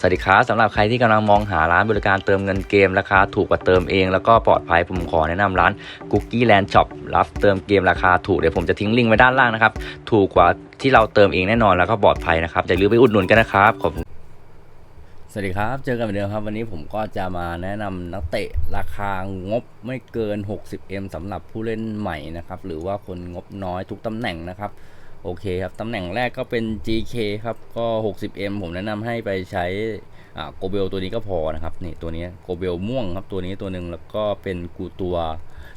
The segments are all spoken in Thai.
สวัสดีครับสำหรับใครที่กำลังมองหาร้านบริการเติมเงินเกมราคาถูกกว่าเติมเอง แล้วก็ปลอดภัยผมขอแนะนำร้าน Cookie Land Shop รับเติมเกมราคาถูกเดี๋ยวผมจะทิ้งลิงก์ไว้ด้านล่างนะครับ ถูกกว่าที่เราเติมเองแน่นอนแล้วก็ปลอดภัยนะครับอย่าลืมไปอุดหนุนกันนะครับขอบคุณสวัสดีครับ เจอกันเหมือนเดิมครับ วันนี้ผมก็จะมาแนะนำนักเตะราคางบไม่เกิน 60M สำหรับผู้เล่นใหม่นะครับหรือว่าคนงบน้อยทุกตำแหน่งนะครับ โอเคครับ ตำแหน่งแรกก็เป็น GK ครับ ก็ 60M ผมแนะนำให้ไปใช้อ่าโกเบลตัวนี้ก็พอนะครับ นี่ตัวนี้โกเบลม่วงครับ ตัวนี้ตัวหนึ่งแล้วก็เป็นกูตัว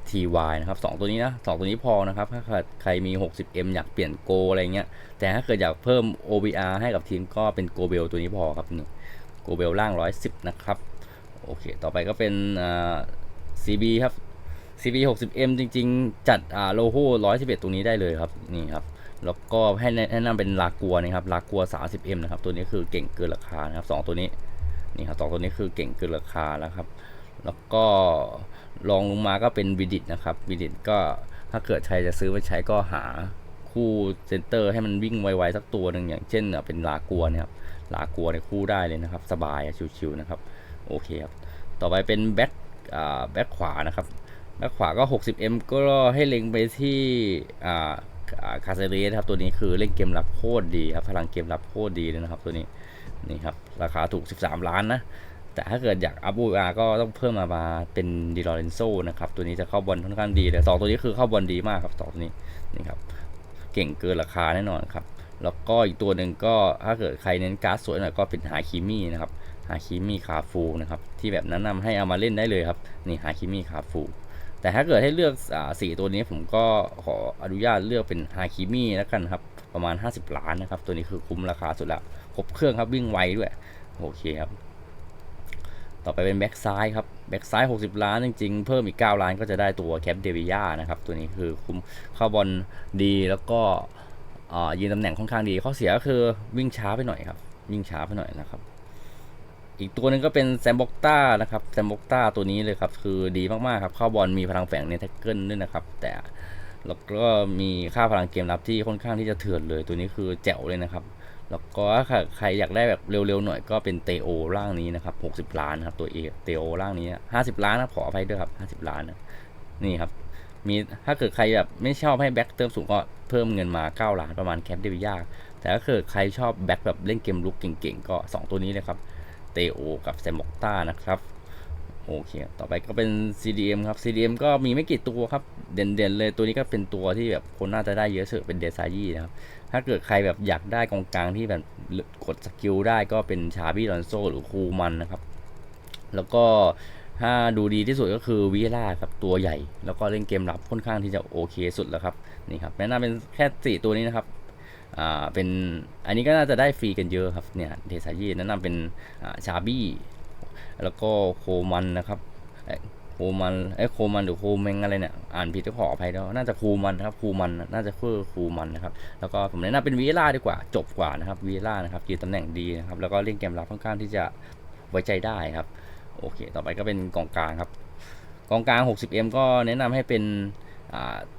TY นะครับสองตัวนี้นะสองตัวนี้พอนะครับ ถ้าใครมี 60M อยากเปลี่ยนโกอะไรเงี้ย แต่ถ้าเกิดอยากเพิ่ม OBR ให้กับทีมก็เป็นโกเบลตัวนี้พอครับ นี่โกเบลล่าง 110 นะครับ โอเค ต่อไปก็เป็นอ่า CB ครับ CB 60M จริง ๆ จัดอ่าโลโก้111 ตรงนี้ได้เลยครับ นี่ครับ แล้วก็ให้แนะนำเป็นลากัวนะครับลากัว 30M นะครับ ตัวนี้คือเก่งเกินราคานะครับสองตัวนี้นี่ครับสองตัวนี้คือเก่งเกินราคาแล้วครับ แล้วก็ลองลงมาก็เป็นวิดิตนะครับวิดิตก็ถ้าเกิดใครจะซื้อไปใช้ก็หาคู่เซนเตอร์ให้มันวิ่งไวๆสักตัวหนึ่งอย่างเช่นเป็นลากัวเนี่ยครับลากัวเนี่ยคู่ได้เลยนะครับ สบายอะชิวๆนะครับโอเคครับต่อไปเป็นแบ็คแบ็คขวานะครับแบ็คขวาก็ 60M ก็ให้เล็งไปที่อ่า คาเซเรสครับตัวนี้คือเล่นเกมรับโคตรดีครับพลังเกมรับโคตรดีเลยนะครับตัวนี้นี่ครับราคาถูก 13 ล้านนะแต่ถ้าเกิดอยากอัพบูอาก็ต้องเพิ่มมามาเป็นดิลอเรนโซนะครับตัวนี้จะเข้าบอลค่อนข้างดีเลยสองตัวนี้คือเข้าบอลดีมากครับสองตัวนี้นี่ครับเก่งเกินราคาแน่นอนครับแล้วก็อีกตัวหนึ่งก็ถ้าเกิดใครเน้นการ์ดสวยหน่อยก็เป็นฮาคิมี่นะครับฮาคิมี่คาฟูนะครับที่แบบแนะนำให้เอามาเล่นได้เลยครับนี่ฮาคิมี่คาฟู แต่ถ้าเกิดให้เลือกสีตัวนี้ผมก็ขออนุญาตเลือกเป็นฮาคิมี่แล้วกันครับ ประมาณ 50 ล้านนะครับ ตัวนี้คือคุ้มราคาสุดละครบเครื่องครับวิ่งไวด้วย โอเคครับ ต่อไปเป็นแบ็กซ้ายครับแบ็กซ้าย 60 ล้านจริงๆ เพิ่มอีก 9 ล้านก็จะได้ตัวแคปเดวิยานะครับ ตัวนี้คือคุ้มเข้าบอลดีแล้วก็ยืนตำแหน่งค่อนข้างดีข้อเสียก็คือวิ่งช้าไปหน่อยครับ วิ่งช้าไปหน่อยนะครับ อีกตัวหนึ่งก็เป็นแซมบ็อกต้านะครับแซมบ็อกต้าตัวนี้เลยครับ คือดีมากๆครับเข้าบอลมีพลังแฝงในแท็กเกิลด้วยนะครับ แต่แล้วก็มีค่าพลังเกมรับที่ค่อนข้างที่จะเถื่อนเลย ตัวนี้คือแจ๋วเลยนะครับ แล้วก็ถ้าใครอยากได้แบบเร็วๆหน่อยก็เป็นเตโอร่างนี้นะครับ 60 ล้านครับตัวเอเตโอร่างนี้ 50 ล้านนะขออภัยด้วยครับ 50 ล้านนะนี่ครับมีถ้าเกิดใครแบบไม่ชอบให้แบ็คเติมสูงก็เพิ่มเงินมา 9 ล้านประมาณแคปเดวิยาแต่ถ้าเกิดใครชอบแบ็คแบบเล่นเกมลุกเก่งๆ ก็ 2 ตัวนี้เลยครับ เตโอ กับแซมบอกต้านะครับโอเค ต่อไปก็เป็น CDM ครับ CDM ก็มีไม่กี่ตัวครับ เด่นๆเลย ตัวนี้ก็เป็นตัวที่แบบคนน่าจะได้เยอะสุดเป็นเดซายี่นะครับ ถ้าเกิดใครแบบอยากได้กองกลางที่แบบกดสกิลได้ก็เป็นชาบี้ลอนโซหรือคูมันนะครับ แล้วก็ถ้าดูดีที่สุดก็คือวิล่าครับตัวใหญ่ แล้วก็เล่นเกมรับค่อนข้างที่จะโอเคสุดแล้วครับ นี่ครับแนะนำเป็นแค่สี่ตัวนี้นะครับ อ่าเป็นอันนี้ก็น่าจะได้ฟรีกันเยอะครับเนี่ยเดซายีแนะนำเป็นชาบี้แล้วก็โคมันนะครับโคมันไอ้โคมันหรือโคเมงอะไรเนี่ยอ่านผิดก็ขออภัยด้วยน่าจะโคมันครับโคมันน่าจะคือโคมันนะครับแล้วก็ผมแนะนำเป็นวีล่าดีกว่าจบกว่านะครับวีล่านะครับยืนตำแหน่งดีนะครับแล้วก็เล่นเกมรับค่อนข้างที่จะไว้ใจได้ครับโอเค ต่อไปก็เป็นกองกลางครับ กองกลาง 60M ก็แนะนำให้เป็น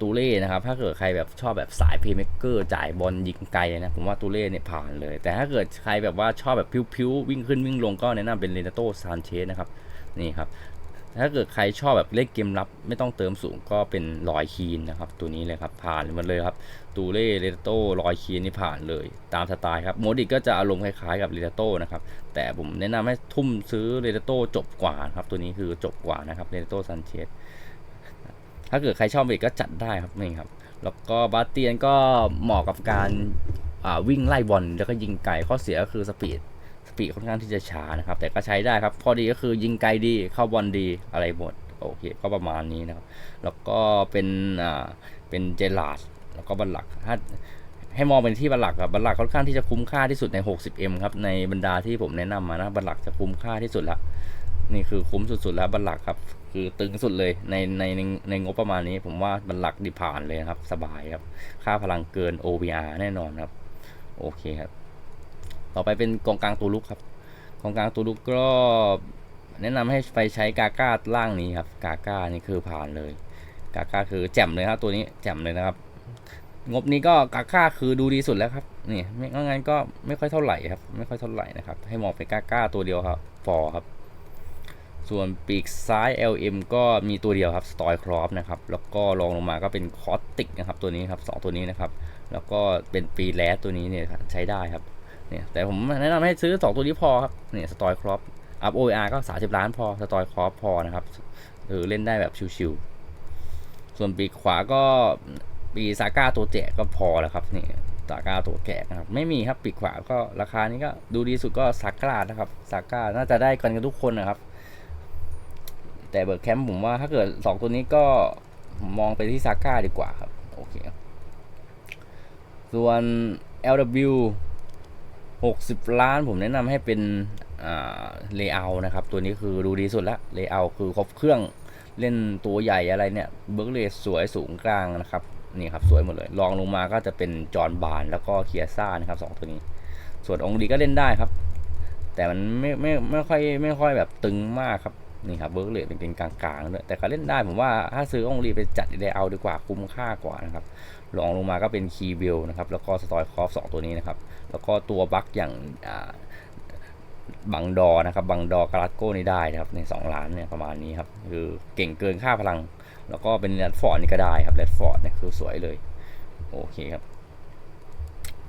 ตูเล่นะครับ ถ้าเกิดใครแบบชอบแบบสายเพย์เมกเกอร์จ่ายบอลยิงไกลนะ ผมว่าตูเล่เนี่ยผ่านเลย แต่ถ้าเกิดใครแบบว่าชอบแบบพิ้วๆ วิ่งขึ้นวิ่งลงก็แนะนำเป็นเรนโตซานเชสนะครับ นี่ครับ ถ้าเกิดใครชอบแบบเล่นเกมรับ ไม่ต้องเติมสูงก็เป็นลอยคีนนะครับ ตัวนี้เลยครับ ผ่านหมดเลยครับตูเล่เรนโตลอยคีนนี่ผ่านเลย ตามสไตล์ครับโมดิกก็จะอารมณ์คล้ายๆกับเรนโตนะครับแต่ผมแนะนำให้ทุ่มซื้อเรนโตจบกว่าครับตัวนี้คือจบกว่านะครับเรนโตซานเชส ถ้าเกิดใครชอบเวทก็จัดได้ครับนี่ครับ แล้วก็บาเตียนก็เหมาะกับการวิ่งไล่บอลแล้วก็ยิงไกลข้อเสียก็คือสปีดสปีดค่อนข้างที่จะช้านะครับ แต่ก็ใช้ได้ครับข้อดีก็คือยิงไกลดีเข้าบอลดีอะไรหมดโอเคก็ประมาณนี้นะครับ แล้วก็เป็นอ่าเป็นเจลาดแล้วก็บัลลักถ้าให้มองเป็นที่บัลลักครับบัลลักค่อนข้างที่จะคุ้มค่าที่สุดใน 60M ครับในบรรดาที่ผมแนะนำมานะบัลลักจะคุ้มค่าที่สุดละ นี่คือคุ้มสุดๆแล้วบัลลักครับ คือตึงสุดเลยในในในในงบประมาณนี้ ผมว่าบัลลักดิผ่านเลยครับ สบายครับ ค่าพลังเกิน OBR แน่นอนครับ โอเคครับ ต่อไปเป็นกองกลางตัวลุกครับกองกลางตัวลุกก็แนะนำให้ไปใช้กาก้าล่างนี้ครับ กาก้านี่คือผ่านเลย กาก้าคือแจ่มเลยครับตัวนี้แจ่มเลยนะครับ งบนี้ก็กาก้าคือดูดีสุดแล้วครับนี่ไม่งั้นก็ไม่ค่อยเท่าไหร่ครับ ไม่ค่อยเท่าไหร่นะครับ ให้มองเป็นกาก้าตัวเดียวครับฟอครับ ส่วนปีกซ้าย LM ก็มีตัวเดียวครับ s t o y c r o p นะครับ แล้วก็รองลงมาก็เป็นคอสติกนะครับตัวนี้ครับสองตัวนี้นะครับ แล้วก็เป็นปีแลสตัวนี้เนี่ยใช้ได้ครับ เนี่ยแต่ผมแนะนำให้ซื้อ 2 ตัวนี้พอครับ เนี่ย s t o y c r o p อัพ OER ก็ 30 ล้านพอ s t o y c r o p พอนะครับหรือเล่นได้แบบชิวๆ ส่วนปีกขวาก็ปีซาก้าตัวแจกก็พอแล้วครับนี่ซาก้าตัวแกะนะครับ ไม่มีครับปีกขวาก็ราคานี้ก็ดูดีสุดก็ซาก้านะครับซาก้าน่าจะได้กันกันทุกคนนะครับ แต่เบิร์กแคมป์ผมว่าถ้าเกิด 2 ตัวนี้ก็มองไปที่ซาก้าดีกว่าครับ โอเค ส่วน LW 60 ล้านผมแนะนำให้เป็นเลเยอร์นะครับ ตัวนี้คือดูดีสุดละเลเยอร์คือครบเครื่องเล่นตัวใหญ่อะไรเนี่ย เบิร์กเลสสวยสูงกลางนะครับ นี่ครับ สวยหมดเลยลองลงมาก็จะเป็นจอร์นบานแล้วก็เคียซ่านะครับสองตัวนี้ ส่วนองค์ดีก็เล่นได้ครับ แต่มันไม่ไม่ไม่ค่อยไม่ค่อยแบบตึงมากครับ นี่ครับเบิร์กเลสเป็นกลางๆด้วยแต่ก็เล่นได้ผมว่าถ้าซื้อองลีไปจัดเลเอร์ดีกว่าคุ้มค่ากว่านะครับลองลงมาก็เป็นคีวิลนะครับแล้วก็สตอยคอฟสองตัวนี้นะครับแล้วก็ตัวบัคอย่างบังดอนะครับบังดอกราสโก้นี่ได้นะครับในสองล้านเนี่ยประมาณนี้ครับคือเก่งเกินค่าพลัง แล้วก็เป็นแรดฟอร์ดนี่ก็ได้ครับแรดฟอร์ดเนี่ยคือสวยเลยโอเคครับ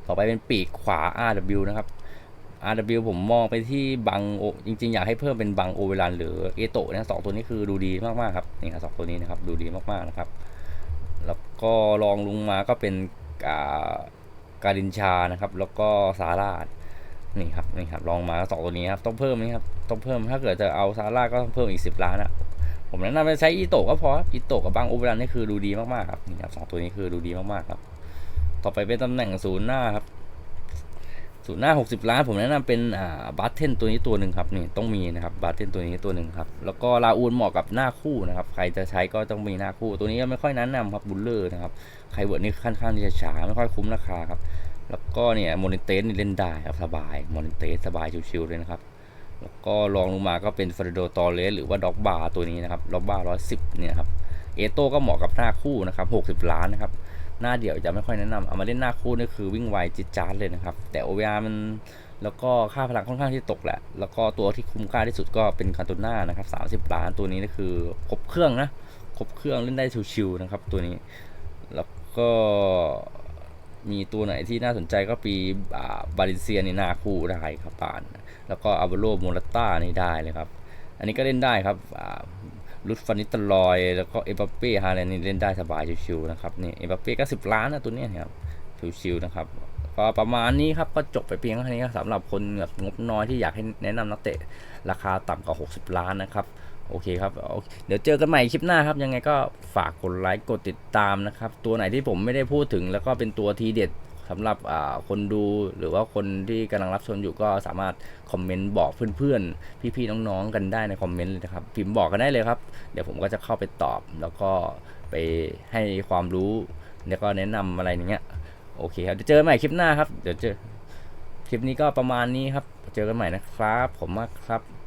ต่อไปเป็นปีกขวา RW นะครับ RW ผมมองไปที่บังโอจริง ๆ อยากให้เพิ่มเป็นบังโอเวลันหรือเอโตะนะสองตัวนี้คือดูดีมากๆครับนี่ครับสองตัวนี้นะครับดูดีมากๆนะครับ แล้วก็ลองลงมาก็เป็นกาการินชานะครับ แล้วก็สาลาดนี่ครับนี่ครับลองมาสองตัวนี้ครับต้องเพิ่มนี่ครับต้องเพิ่มถ้าเกิดจะเอาซาร่าก็ต้องเพิ่มอีกสิบล้านอะผมแนะนำไปใช้อีโตะก็พออีโตะกับบางโอเวอรันนี่คือดูดีมากๆครับนี่ครับสองตัวนี้คือดูดีมากๆครับต่อไปเป็นตำแหน่งศูนย์หน้าครับ ศูนย์หน้าหกสิบล้านผมแนะนำเป็นอ่าบัตเทนตัวนี้ตัวหนึ่งครับนี่ต้องมีนะครับบัตเทนตัวนี้ตัวหนึ่งครับแล้วก็ลาอูนเหมาะกับหน้าคู่นะครับใครจะใช้ก็ต้องมีหน้าคู่ตัวนี้ก็ไม่ค่อยแนะนำครับบุลเลอร์นะครับใครเวิร์ดนี่ค่อนข้างที่จะช้าไม่ค่อยคุ้มราคาครับแล้วก็เนี่ยโมนิเตสนี่เล่นได้ครับสบายโมนิเตสสบายชิวๆเลยนะครับแล้วก็ลองลงมาก็เป็นฟรโดตอเลสหรือว่าด็อกบาร์ตัวนี้นะครับด็อกบาร์ร้อยสิบเนี่ยครับเอโต้ก็เหมาะกับหน้าคู่นะครับหกสิบล้านนะครับ หน้าเดี่ยวจะไม่ค่อยแนะนำเอามาเล่นหน้าคู่นี่คือวิ่งไวจิจาร์เลยนะครับ แต่ OVR มันแล้วก็ค่าพลังค่อนข้างที่ตกแหละ แล้วก็ตัวที่คุ้มค่าที่สุดก็เป็นคาร์ตูน่านะครับสามสิบล้านตัวนี้นี่คือครบเครื่องนะครบเครื่องเล่นได้ชิวๆนะครับตัวนี้ แล้วก็มีตัวไหนที่น่าสนใจก็ปีบาลิเซียนี่นาคู่ได้ครับปาน แล้วก็อาบโลโมรต้านี่ได้เลยครับ อันนี้ก็เล่นได้ครับ ลุดฟานิตลอย แล้วก็เอเปเป้ฮาเลนนี่เล่นได้สบายชิวๆนะครับนี่เอเปเป้ก็สิบล้านนะตัวนี้ครับชิวๆนะครับก็ประมาณนี้ครับก็จบไปเพียงเท่านี้สำหรับคนแบบงบน้อยที่อยากให้แนะนำนักเตะราคาต่ำกว่า 60 ล้านนะครับโอเคครับ เดี๋ยวเจอกันใหม่คลิปหน้าครับ ยังไงก็ฝากกดไลค์ กดติดตามนะครับ ตัวไหนที่ผมไม่ได้พูดถึงแล้วก็เป็นตัวทีเด็ด สำหรับคนดูหรือว่าคนที่กำลังรับชมอยู่ก็สามารถคอมเมนต์บอกเพื่อนๆ พี่ๆ น้องๆ กันได้ในคอมเมนต์เลยนะครับ พิมพ์บอกกันได้เลยครับ เดี๋ยวผมก็จะเข้าไปตอบ แล้วก็ไปให้ความรู้แล้วก็แนะนำอะไรอย่างเงี้ยโอเคครับเดี๋ยวเจอกันใหม่คลิปหน้าครับ เดี๋ยวเจอคลิปนี้ก็ประมาณนี้ครับ เจอกันใหม่นะครับ ผมมากครับ